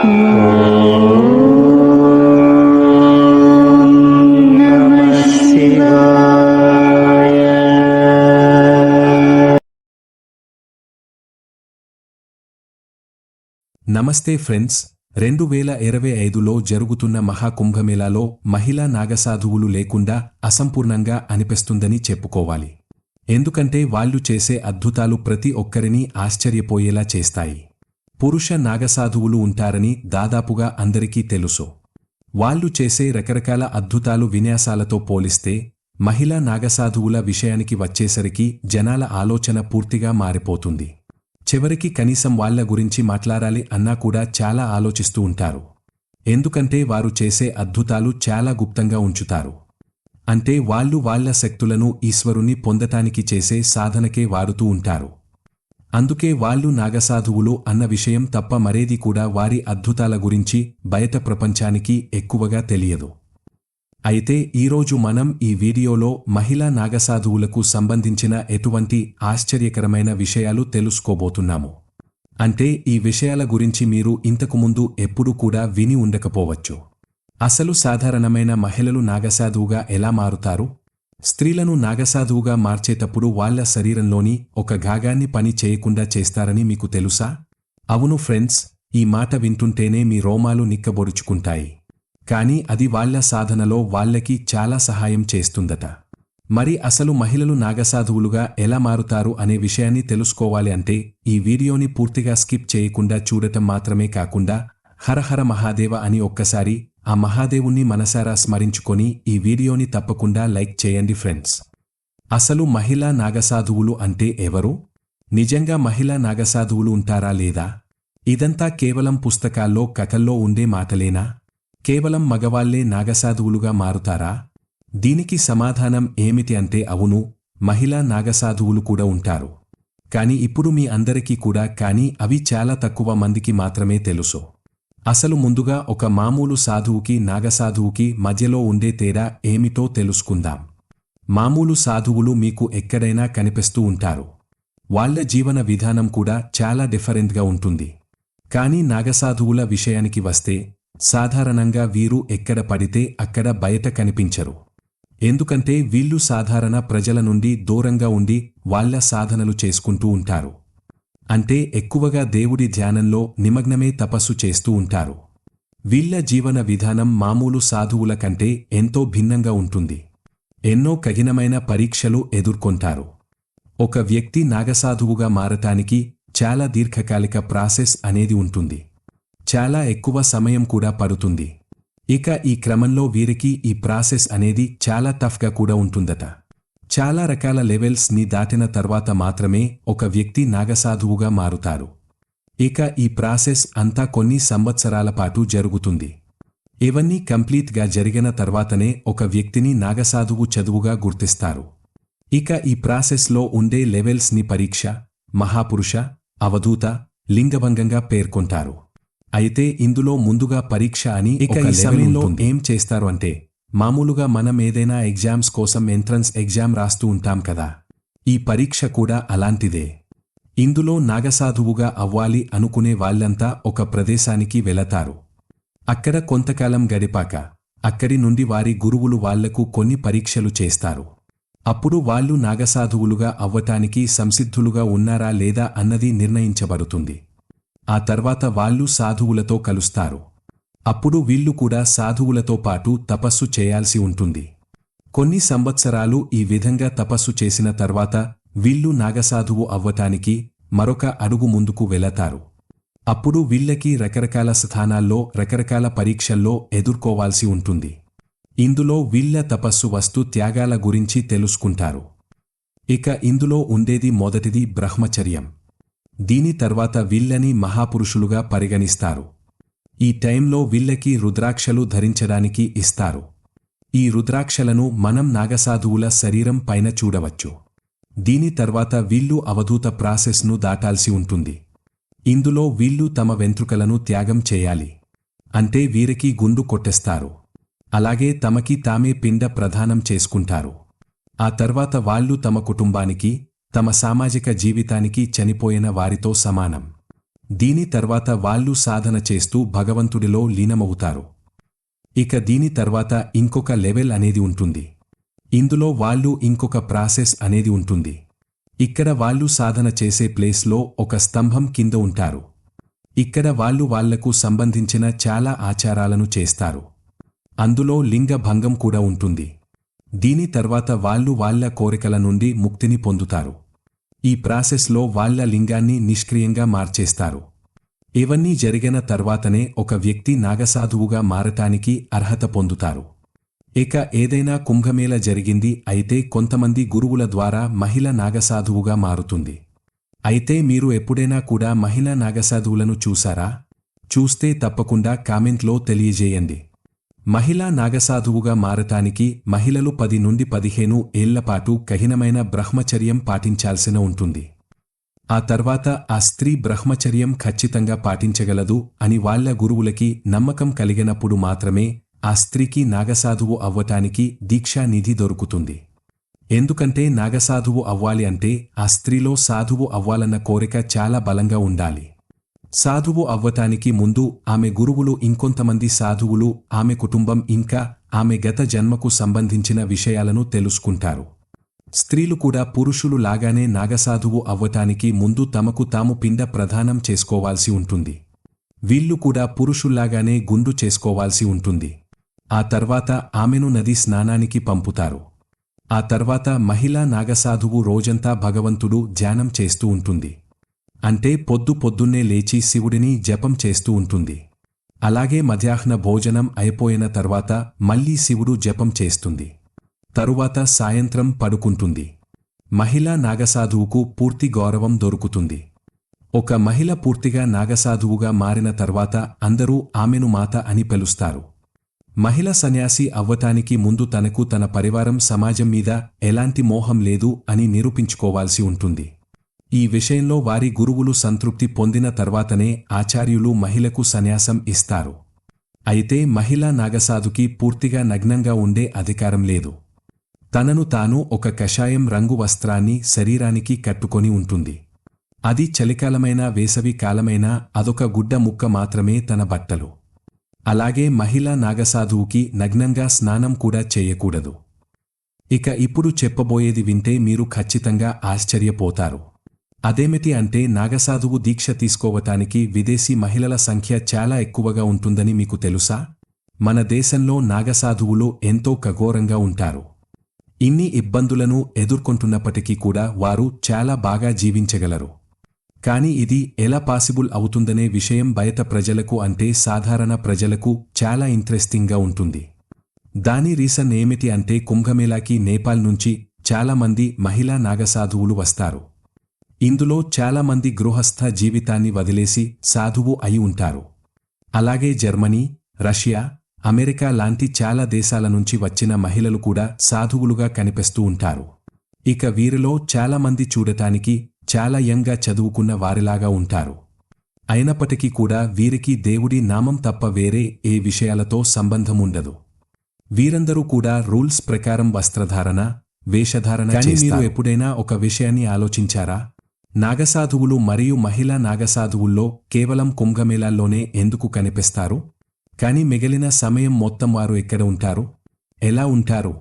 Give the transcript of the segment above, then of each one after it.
నమస్తే ఫ్రెండ్స్ రెండు వేల ఇరవై ఐదులో జరుగుతున్న మహాకుంభమేళాలో మహిళా నాగసాధువులు లేకుండా అసంపూర్ణంగా అనిపిస్తుందని చెప్పుకోవాలి. ఎందుకంటే వాళ్ళు చేసే అద్భుతాలు ప్రతి ఒక్కరిని ఆశ్చర్యపోయేలా చేస్తాయి. పురుష నాగసాధువులు ఉంటారని దాదాపుగా అందరికీ తెలుసు. వాళ్ళు చేసే రకరకాల అద్భుతాలు విన్యాసాలతో పోలిస్తే మహిళా నాగసాధువుల విషయానికి వచ్చేసరికి జనాల ఆలోచన పూర్తిగా మారిపోతుంది. చివరికి కనీసం వాళ్ళ గురించి మాట్లాడాలి అన్నా కూడా చాలా ఆలోచిస్తూ ఉంటారు. ఎందుకంటే వారు చేసే అద్భుతాలు చాలా గుప్తంగా ఉంచుతారు. అంటే వాళ్ళు వాళ్ళ శక్తులను ఈశ్వరుని పొందటానికి చేసే సాధనకే వాడుతూ ఉంటారు. అందుకే వాళ్ళు నాగసాధువులు అన్న విషయం తప్ప మరేది కూడా వారి అద్భుతాల గురించి బయట ప్రపంచానికి ఎక్కువగా తెలియదు. అయితే ఈరోజు మనం ఈ వీడియోలో మహిళా నాగసాధువులకు సంబంధించిన ఎటువంటి ఆశ్చర్యకరమైన విషయాలు తెలుసుకోబోతున్నాము. అంటే ఈ విషయాల గురించి మీరు ఇంతకుముందు ఎప్పుడూ కూడా విని ఉండకపోవచ్చు. అసలు సాధారణమైన మహిళలు నాగసాధువుగా ఎలా మారుతారు? స్త్రీలను నాగసాధువుగా మార్చేటప్పుడు వాళ్ళ శరీరంలోని ఒక భాగాన్ని పని చేయకుండా చేస్తారని మీకు తెలుసా? అవును ఫ్రెండ్స్ ఈ మాట వింటుంటేనే మీ రోమాలు నిక్కబొడుచుకుంటాయి కాని అది వాళ్ళ సాధనలో వాళ్ళకి చాలా సహాయం చేస్తుందట. మరి అసలు మహిళలు నాగసాధువులుగా ఎలా మారుతారు అనే విషయాన్ని తెలుసుకోవాలి అంటే ఈ వీడియోని పూర్తిగా స్కిప్ చేయకుండా చూడటం మాత్రమే కాకుండా హరహర మహాదేవ అని ఒక్కసారి ఆ మహాదేవుణ్ణి మనసారా స్మరించుకొని ఈ వీడియోని తప్పకుండా లైక్ చేయండి ఫ్రెండ్స్. అసలు మహిళా నాగసాధువులు అంటే ఎవరు? నిజంగా మహిళా నాగసాధువులు ఉంటారా లేదా? ఇదంతా కేవలం పుస్తకాల్లో కథల్లో ఉండే మాటలేనా? కేవలం మగవాళ్ళే నాగసాధువులుగా మారుతారా? దీనికి సమాధానం ఏమిటి అంటే అవును మహిళా నాగసాధువులు కూడా ఉంటారు. కాని ఇప్పుడు మీ అందరికీ కూడా కాని అవి చాలా తక్కువ మందికి మాత్రమే తెలుసు. అసలు ముందుగా ఒక మామూలు సాధువుకి నాగసాధువుకి మధ్యలో ఉండే తేడా ఏమిటో తెలుసుకుందాం. మామూలు సాధువులు మీకు ఎక్కడైనా కనిపిస్తూ ఉంటారు. వాళ్ళ జీవన విధానం కూడా చాలా డిఫరెంట్గా ఉంటుంది. కానీ నాగసాధువుల విషయానికి వస్తే సాధారణంగా వీరు ఎక్కడ పడితే అక్కడ బయట కనిపించరు. ఎందుకంటే వీళ్ళు సాధారణ ప్రజల నుండి దూరంగా ఉండి వాళ్ళ సాధనలు చేసుకుంటూ ఉంటారు. అంటే ఎక్కువగా దేవుడి ధ్యానంలో నిమగ్నమే తపస్సు చేస్తూ ఉంటారు. వీళ్ళ జీవన విధానం మామూలు సాధువుల కంటే ఎంతో భిన్నంగా ఉంటుంది. ఎన్నో కఠినమైన పరీక్షలు ఎదుర్కొంటారు. ఒక వ్యక్తి నాగసాధువుగా మారటానికి చాలా దీర్ఘకాలిక ప్రాసెస్ అనేది ఉంటుంది. చాలా ఎక్కువ సమయం కూడా పడుతుంది. ఇక ఈ క్రమంలో వీరికి ఈ ప్రాసెస్ అనేది చాలా టఫ్గా కూడా ఉంటుందట. చాలా రకాల లెవెల్స్ని దాటిన తర్వాత మాత్రమే ఒక వ్యక్తి నాగసాధువుగా మారుతారు. ఇక ఈ ప్రాసెస్ అంతా కొన్ని సంవత్సరాల పాటు జరుగుతుంది. ఇవన్నీ కంప్లీట్గా జరిగిన తర్వాతనే ఒక వ్యక్తిని నాగసాధువు చదువుగా గుర్తిస్తారు. ఇక ఈ ప్రాసెస్లో ఉండే లెవెల్స్ని పరీక్ష మహాపురుష అవధూత లింగభంగంగా పేర్కొంటారు. అయితే ఇందులో ముందుగా పరీక్ష అని ఇక ఈ సమయంలో ఏం చేస్తారు అంటే మామూలుగా మనం ఏదైనా ఎగ్జామ్స్ కోసం ఎంట్రన్స్ ఎగ్జామ్ రాస్తూ ఉంటాం కదా. ఈ పరీక్ష కూడా అలాంటిదే. ఇందులో నాగసాధువుగా అవ్వాలి అనుకునే వాళ్ళంతా ఒక ప్రదేశానికి వెళతారు. అక్కడ కొంతకాలం గడిపాక అక్కడి నుండి వారి గురువులు వాళ్ళకు కొన్ని పరీక్షలు చేస్తారు. అప్పుడు వాళ్ళు నాగసాధువులుగా అవ్వటానికి సంసిద్ధులుగా ఉన్నారా లేదా అన్నది నిర్ణయించబడుతుంది. ఆ తర్వాత వాళ్ళు సాధువులతో కలుస్తారు. అప్పుడు వీళ్ళు కూడా సాధువులతో పాటు తపస్సు చేయాల్సి ఉంటుంది. కొన్ని సంవత్సరాలు ఈ విధంగా తపస్సు చేసిన తర్వాత వీళ్ళు నాగసాధువు అవ్వటానికి మరొక అడుగు ముందుకు వెళతారు. అప్పుడు వీళ్ళకి రకరకాల స్థానాల్లో రకరకాల పరీక్షల్లో ఎదుర్కోవాల్సి ఉంటుంది. ఇందులో వీళ్ళ తపస్సు వస్తు త్యాగాల గురించి తెలుసుకుంటారు. ఇక ఇందులో ఉండేది మొదటిది బ్రహ్మచర్యం. దీని తర్వాత వీళ్ళని మహాపురుషులుగా పరిగణిస్తారు. ఈ టైంలో వీళ్ళకి రుద్రాక్షలు ధరించడానికి ఇస్తారు. ఈ రుద్రాక్షలను మనం నాగసాధువుల శరీరం పైన చూడవచ్చు. దీని తర్వాత వీళ్ళు అవధూత ప్రాసెస్ను దాటాల్సి ఉంటుంది. ఇందులో వీళ్ళు తమ వెంట్రుకలను త్యాగం చేయాలి. అంటే వీరికి గుండు కొట్టేస్తారు. అలాగే తమకి తామే పిండ ప్రదానం చేసుకుంటారు. ఆ తర్వాత వాళ్ళు తమ కుటుంబానికి తమ సామాజిక జీవితానికి చనిపోయిన వారితో సమానం. దీని తర్వాత వాళ్ళు సాధన చేస్తూ భగవంతుడిలో లీనమవుతారు. ఇక దీని తర్వాత ఇంకొక లెవెల్ అనేది ఉంటుంది. ఇందులో వాళ్ళు ఇంకొక ప్రాసెస్ అనేది ఉంటుంది. ఇక్కడ వాళ్ళు సాధన చేసే ప్లేస్లో ఒక స్తంభం కింద ఉంటారు. ఇక్కడ వాళ్ళు వాళ్ళకు సంబంధించిన చాలా ఆచారాలను చేస్తారు. అందులో లింగ భంగం కూడా ఉంటుంది. దీని తర్వాత వాళ్ళు వాళ్ళ కోరికల నుండి ముక్తిని పొందుతారు. ఈ ప్రాసెస్లో వాళ్ళ లింగాన్ని నిష్క్రియంగా మార్చేస్తారు. ఇవన్నీ జరిగిన తర్వాతనే ఒక వ్యక్తి నాగసాధువుగా మారటానికి అర్హత పొందుతారు. ఇక ఏదైనా కుంభమేళ జరిగింది అయితే కొంతమంది గురువుల ద్వారా మహిళ నాగసాధువుగా మారుతుంది. అయితే మీరు ఎప్పుడైనా కూడా మహిళా నాగసాధువులను చూసారా? చూస్తే తప్పకుండా కామెంట్లో తెలియజేయండి. మహిళా నాగసాధువుగా మారటానికి మహిళలు పది నుండి పదిహేను ఏళ్ళపాటు కఠినమైన బ్రహ్మచర్యం పాటించాల్సిన ఉంటుంది. ఆ తర్వాత ఆ స్త్రీ బ్రహ్మచర్యం ఖచ్చితంగా పాటించగలదు అని వాళ్ళ గురువులకి నమ్మకం కలిగినప్పుడు మాత్రమే ఆ స్త్రీకి నాగసాధువు అవ్వటానికి దీక్షానిధి దొరుకుతుంది. ఎందుకంటే నాగసాధువు అవ్వాలి అంటే ఆ స్త్రీలో సాధువు అవ్వాలన్న కోరిక చాలా బలంగా ఉండాలి. సాధువు అవ్వటానికి ముందు ఆమె గురువులు ఇంకొంతమంది సాధువులు ఆమె కుటుంబం ఇంకా ఆమె గత జన్మకు సంబంధించిన విషయాలను తెలుసుకుంటారు. స్త్రీలు కూడా పురుషులు లాగానే నాగసాధువు అవ్వటానికి ముందు తమకు తాము పిండ ప్రదానం చేసుకోవాల్సి ఉంటుంది. వీళ్ళు కూడా పురుషుల్లాగానే గుండు చేసుకోవాల్సి ఉంటుంది. ఆ తర్వాత ఆమెను నది స్నానానికి పంపుతారు. ఆ తర్వాత మహిళా నాగసాధువు రోజంతా భగవంతుడు ధ్యానం చేస్తూ ఉంటుంది. అంటే పొద్దు పొద్దున్నే లేచి శివుడిని జపం చేస్తూ ఉంటుంది. అలాగే మధ్యాహ్న భోజనం అయిపోయిన తర్వాత మళ్ళీ శివుడు జపం చేస్తుంది. తరువాత సాయంత్రం పడుకుంటుంది. మహిళా నాగసాధువుకు పూర్తి గౌరవం దొరుకుతుంది. ఒక మహిళ పూర్తిగా నాగసాధువుగా మారిన తర్వాత అందరూ ఆమెను మాత అని పిలుస్తారు. మహిళ సన్యాసి అవ్వటానికి ముందు తనకు తన పరివారం సమాజం మీద ఎలాంటి మోహం లేదు అని నిరూపించుకోవాల్సి ఉంటుంది. ఈ విషయంలో వారి గురువులు సంతృప్తి పొందిన తర్వాతనే ఆచార్యులు మహిళకు సన్యాసం ఇస్తారు. అయితే మహిళా నాగసాధుకి పూర్తిగా నగ్నంగా ఉండే అధికారం లేదు. తనను తాను ఒక కషాయం రంగు వస్త్రాన్ని శరీరానికి కట్టుకొని ఉంటుంది. అది చలికాలమైనా వేసవి కాలమైనా అదొక గుడ్డ ముక్క మాత్రమే తన బట్టలు. అలాగే మహిళా నాగసాధువుకి నగ్నంగా స్నానం కూడా చేయకూడదు. ఇక ఇప్పుడు చెప్పబోయేది వింటే మీరు ఖచ్చితంగా ఆశ్చర్యపోతారు. అదేమిటి అంటే నాగసాధువు దీక్ష తీసుకోవటానికి విదేశీ మహిళల సంఖ్య చాలా ఎక్కువగా ఉంటుందని మీకు తెలుసా? మన దేశంలో నాగసాధువులు ఎంతో ఖగోరంగా ఉంటారు. ఇన్ని ఇబ్బందులను ఎదుర్కొంటున్నప్పటికీ కూడా వారు చాలా బాగా జీవించగలరు. కాని ఇది ఎలా పాసిబుల్ అవుతుందనే విషయం బయట ప్రజలకు అంటే సాధారణ ప్రజలకు చాలా ఇంట్రెస్టింగ్గా ఉంటుంది. దాని రీసన్ ఏమిటి అంటే కుంభమేళాకి నేపాల్ నుంచి చాలామంది మహిళా నాగసాధువులు వస్తారు. ఇందులో చాలామంది గృహస్థ జీవితాన్ని వదిలేసి సాధువు అయి ఉంటారు. అలాగే జర్మనీ రష్యా అమెరికా లాంటి చాలా దేశాల నుంచి వచ్చిన మహిళలు కూడా సాధువులుగా కనిపిస్తూ ఉంటారు. ఇక వీరిలో చాలామంది చూడటానికి చాలా యంగా చదువుకున్న వారిలాగా ఉంటారు. అయినప్పటికీ కూడా వీరికి దేవుడి నామం తప్ప వేరే ఏ విషయాలతో సంబంధముండదు వీరందరూ కూడా రూల్స్ ప్రకారం వస్త్రధారణ వేషధారణ మీరు ఎప్పుడైనా ఒక విషయాన్ని ఆలోచించారా? నాగసాధువులు మరియు మహిళా నాగసాధువుల్లో కేవలం కుంభమేళాల్లోనే ఎందుకు కనిపిస్తారు? కాని మిగిలిన సమయం మొత్తం వారు ఎక్కడ ఉంటారు? ఎలా ఉంటారు?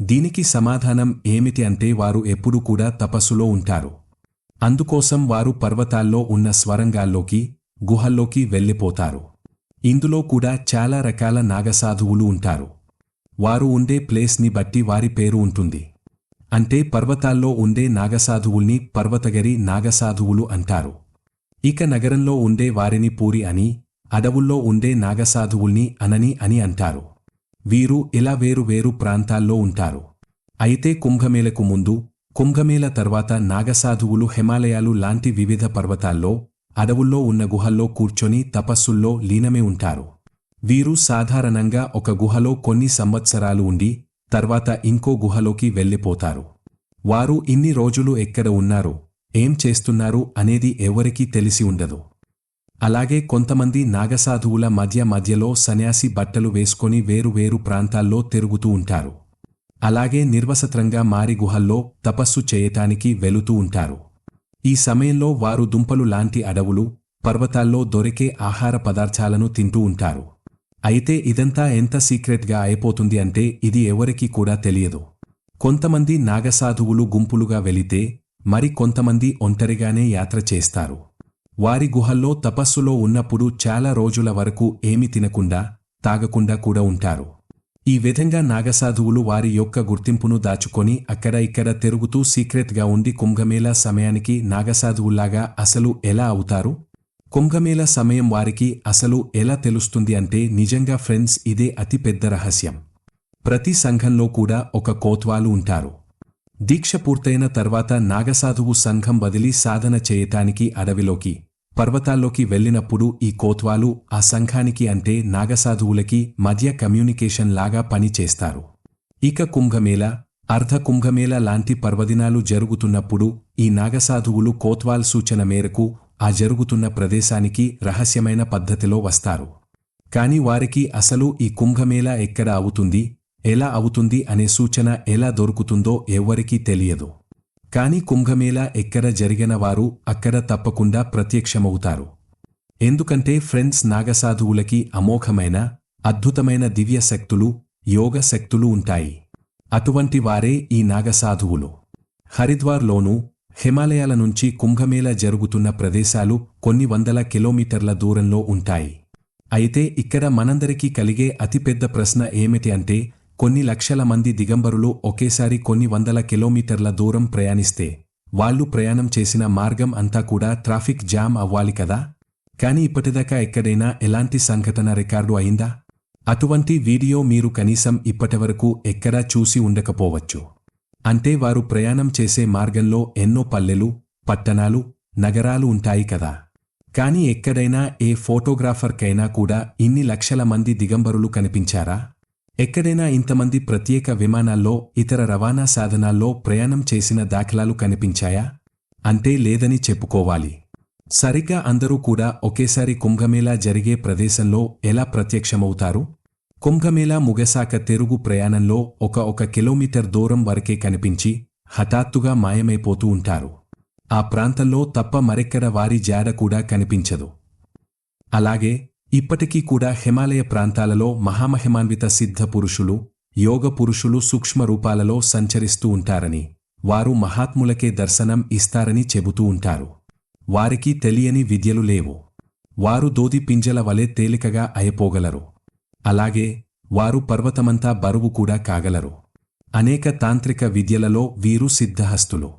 దీనికి సమాధానం ఏమిటి అంటే వారు ఎప్పుడూ కూడా తపస్సులో ఉంటారు. అందుకోసం వారు పర్వతాల్లో ఉన్న స్వరంగాల్లోకి గుహల్లోకి వెళ్ళిపోతారు. ఇందులో కూడా చాలా రకాల నాగసాధువులు ఉంటారు. వారు ఉండే ప్లేస్ని బట్టి వారి పేరు ఉంటుంది. అంటే పర్వతాల్లో ఉండే నాగసాధువుల్ని పర్వతగరి నాగసాధువులు అంటారు. ఇక నగరంలో ఉండే వారిని పూరి అని అడవుల్లో ఉండే నాగసాధువుల్ని అనని అని అంటారు. వీరు ఇలా వేరు వేరు ప్రాంతాల్లో ఉంటారు. అయితే కుంభమేళకు ముందు కుంభమేళ తర్వాత నాగసాధువులు హిమాలయాలు లాంటి వివిధ పర్వతాల్లో అడవుల్లో ఉన్న గుహల్లో కూర్చొని తపస్సుల్లో లీనమే ఉంటారు. వీరు సాధారణంగా ఒక గుహలో కొన్ని సంవత్సరాలు ఉండి తర్వాత ఇంకో గుహలోకి వెళ్ళిపోతారు. వారు ఇన్ని రోజులు ఎక్కడ ఉన్నారు ఏం చేస్తున్నారు అనేది ఎవరికీ తెలిసి ఉండదు. అలాగే కొంతమంది నాగసాధువుల మధ్య మధ్యలో సన్యాసి బట్టలు వేసుకొని వేరు వేరు ప్రాంతాల్లో తిరుగుతూ ఉంటారు. అలాగే నిర్వసత్రంగా మారి గుహల్లో తపస్సు చేయటానికి వెళుతూ ఉంటారు. ఈ సమయంలో వారు దుంపలు లాంటి అడవులు పర్వతాల్లో దొరికే ఆహార పదార్థాలను తింటూ ఉంటారు. అయితే ఇదంతా ఎంత సీక్రెట్గా అయిపోతుంది అంటే ఇది ఎవరికీ కూడా తెలియదు. కొంతమంది నాగసాధువులు గుంపులుగా వెళితే మరి కొంతమంది ఒంటరిగానే యాత్ర చేస్తారు. వారి గుహల్లో తపస్సులో ఉన్నప్పుడు చాలా రోజుల వరకు ఏమి తినకుండా తాగకుండా కూడా ఉంటారు. ఈ విధంగా నాగసాధువులు వారి యొక్క గుర్తింపును దాచుకొని అక్కడ ఇక్కడ తిరుగుతూ సీక్రెట్గా ఉండి కుంభమేళా సమయానికి నాగసాధువుల్లాగా అసలు ఎలా అవుతారు? కుంభమేళ సమయం వారికి అసలు ఎలా తెలుస్తుంది అంటే నిజంగా ఫ్రెండ్స్ ఇదే అతిపెద్ద రహస్యం. ప్రతి సంఘంలో కూడా ఒక కోత్వాలు ఉంటారు. దీక్ష పూర్తయిన తర్వాత నాగసాధువు సంఘం వదిలి సాధన చేయటానికి అడవిలోకి పర్వతాల్లోకి వెళ్ళినప్పుడు ఈ కోత్వాలు ఆ సంఘానికి అంటే నాగసాధువులకి మధ్య కమ్యూనికేషన్ లాగా పనిచేస్తారు ఇక కుంభమేళ అర్ధ కుంభమేళ లాంటి పర్వదినాలు జరుగుతున్నప్పుడు ఈ నాగసాధువులు కోత్వాల్ సూచన మేరకు ఆ జరుగుతున్న ప్రదేశానికి రహస్యమైన పద్ధతిలో వస్తారు. కాని వారికి అసలు ఈ కుంభమేళా ఎక్కడ అవుతుంది ఎలా అవుతుంది అనే సూచన ఎలా దొరుకుతుందో ఎవ్వరికీ తెలియదు. కాని కుంభమేళా ఎక్కడ జరిగిన వారు అక్కడ తప్పకుండా ప్రత్యక్షమవుతారు. ఎందుకంటే ఫ్రెండ్స్ నాగసాధువులకి అమోఘమైన అద్భుతమైన దివ్య శక్తులు యోగ శక్తులు ఉంటాయి. అటువంటి వారే ఈ నాగసాధువులు. హరిద్వార్లోనూ హిమాలయాల నుంచి కుంభమేళ జరుగుతున్న ప్రదేశాలు కొన్ని వందల కిలోమీటర్ల దూరంలో ఉంటాయి. అయితే ఇక్కడ మనందరికీ కలిగే అతిపెద్ద ప్రశ్న ఏమిటి అంటే కొన్ని లక్షల మంది దిగంబరులు ఒకేసారి కొన్ని వందల కిలోమీటర్ల దూరం ప్రయాణిస్తే వాళ్ళు ప్రయాణం చేసిన మార్గం అంతా కూడా ట్రాఫిక్ జామ్ అవ్వాలి కదా? కాని ఇప్పటిదాకా ఎక్కడైనా ఎలాంటి సంఘటన రికార్డు అయిందా? అటువంటి వీడియో మీరు కనీసం ఇప్పటివరకు ఎక్కడా చూసి ఉండకపోవచ్చు. అంటే వారు ప్రయాణం చేసే మార్గంలో ఎన్నో పల్లెలు పట్టణాలు నగరాలు ఉంటాయి కదా. కాని ఎక్కడైనా ఏ ఫోటోగ్రాఫర్కైనా కూడా ఇన్ని లక్షల మంది దిగంబరులు కనిపించారా? ఎక్కడైనా ఇంతమంది ప్రత్యేక విమానాల్లో ఇతర రవాణా సాధనాల్లో ప్రయాణం చేసిన దాఖలాలు కనిపించాయా? అంటే లేదని చెప్పుకోవాలి. సరిగ్గా అందరూ కూడా ఒకేసారి కుంభమేళా జరిగే ప్రదేశంలో ఎలా ప్రత్యక్షమవుతారు? కుంభమేళా ముగసాక తెరుగు ప్రయాణంలో ఒక ఒక కిలోమీటర్ దూరం వరకే కనిపించి హఠాత్తుగా మాయమైపోతూ ఉంటారు. ఆ ప్రాంతంలో తప్ప మరెక్కడ వారి జాడ కూడా కనిపించదు. అలాగే ఇప్పటికీ కూడా హిమాలయ ప్రాంతాలలో మహామహిమాన్విత సిద్ధ పురుషులు యోగ పురుషులు సూక్ష్మ రూపాలలో సంచరిస్తూ ఉంటారని వారు మహాత్ములకే దర్శనం ఇస్తారని చెబుతూ ఉంటారు. వారికి తెలియని విద్యలు లేవు. వారు దోది పింజల వలె తేలికగా అయిపోగలరు. అలాగే వారు పర్వతమంతా బరువు కూడా కాగలరు. అనేక తాంత్రిక విద్యలలో వీరు సిద్ధహస్తులు.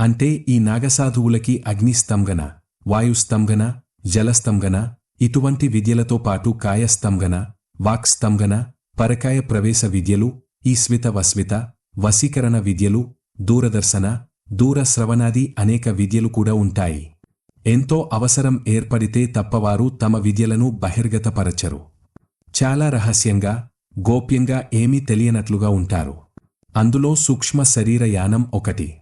అంటే ఈ నాగసాధువులకి అగ్నిస్తంభన వాయుస్తంభన జలస్తంభన ఇటువంటి విద్యలతో పాటు కాయస్తంభన వాక్స్తంభన పరకాయ ప్రవేశ విద్యలు ఈస్విత వస్విత వశీకరణ విద్యలు దూరదర్శన దూర శ్రవణాది అనేక విద్యలు కూడా ఉంటాయి. ఎంతో అవసరం ఏర్పడితే తప్పవారు తమ విద్యలను బహిర్గతపరచరు. చాలా రహస్యంగా గోప్యంగా ఏమీ తెలియనట్లుగా ఉంటారు. అందులో సూక్ష్మ శరీర యానం ఒకటి.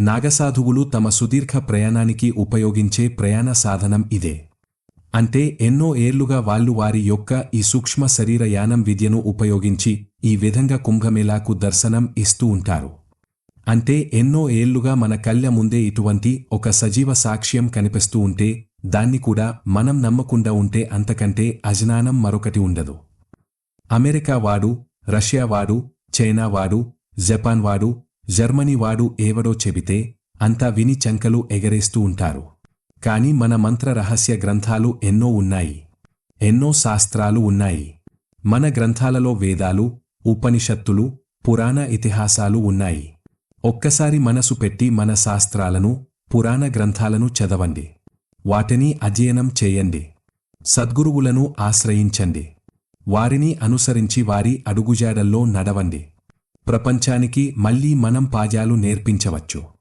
నాగసాధువులు తమ సుదీర్ఘ ప్రయాణానికి ఉపయోగించే ప్రయాణ సాధనం ఇదే. అంటే ఎన్నో ఏళ్ళుగా వాళ్ళు వారి యొక్క ఈ సూక్ష్మ శరీర యానం విద్యను ఉపయోగించి ఈ విధంగా కుంభమేళాకు దర్శనం ఇస్తూ ఉంటారు. అంటే ఎన్నో ఏళ్ళుగా మన కళ్ళ ముందే ఇటువంటి ఒక సజీవ సాక్ష్యం కనిపిస్తూ ఉంటే దాన్ని కూడా మనం నమ్మకుండా ఉంటే అంతకంటే అజ్ఞానం మరొకటి ఉండదు. అమెరికా వాడు రష్యా వాడు చైనా వాడు జపాన్ వాడు జర్మనీ వాడు ఏవడో చెబితే అంతా విని చంకలు ఎగరేస్తూ ఉంటారు. కాని మన మంత్ర రహస్య గ్రంథాలు ఎన్నో ఉన్నాయి. ఎన్నో శాస్త్రాలు ఉన్నాయి. మన గ్రంథాలలో వేదాలు ఉపనిషత్తులు పురాణ ఇతిహాసాలు ఉన్నాయి. ఒక్కసారి మనసు పెట్టి మన శాస్త్రాలను పురాణ గ్రంథాలను చదవండి. వాటిని అధ్యయనం చేయండి. సద్గురువులను ఆశ్రయించండి. వారిని అనుసరించి వారి అడుగుజాడల్లో నడవండి. ప్రపంచానికి మళ్ళీ మనం పాజాలు నేర్పించవచ్చు.